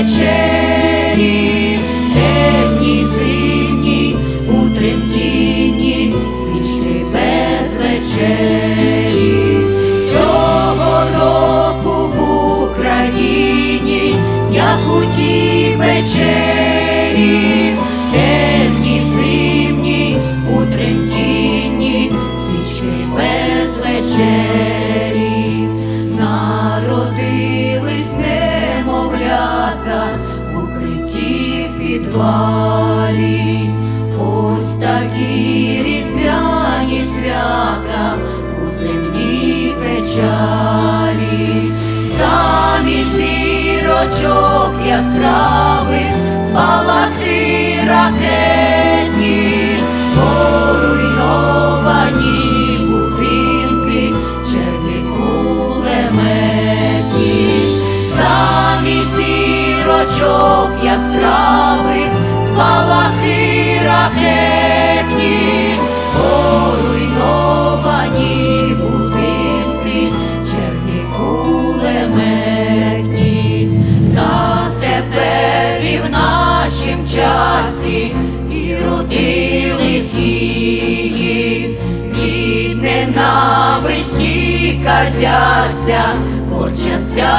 тій печері, темні зимні у свічки без вечері. Цього року в Україні, як у тій підвалі. Ось такі різдвяні свята у земній печалі, замість зірочок яскравих спалахи ракетні, поруйновані будинки, черги кулеметні, замість зірочок яскравих ракетні, поруйновані будинки, черги кулеметні, та тепер і в нашім часі і роди лихії, від ненависті казяться, корчаться,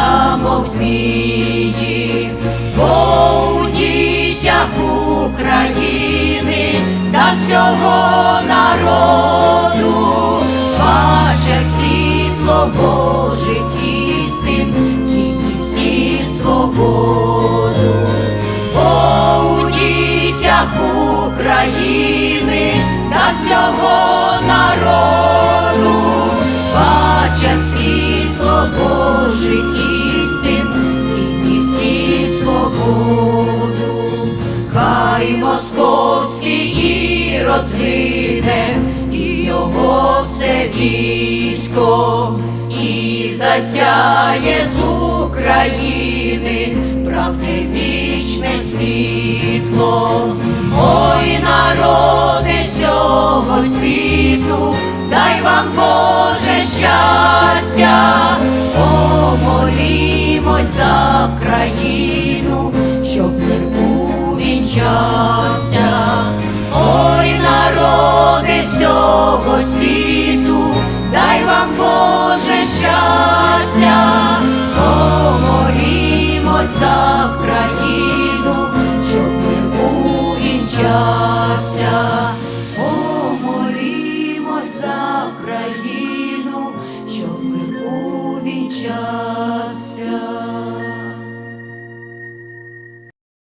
мов змії, та народу. Бачать світло Божих істин, гідність і свободу, бо у дітях України та всього народу ірод і його все військо, і засяє з України правди вічне світло, ой, народи всього світу, дай вам Боже щастя, помолімось за Вкраїну, всього світу, дай вам Боже щастя, помолімось за країну, щоб ми увінчався.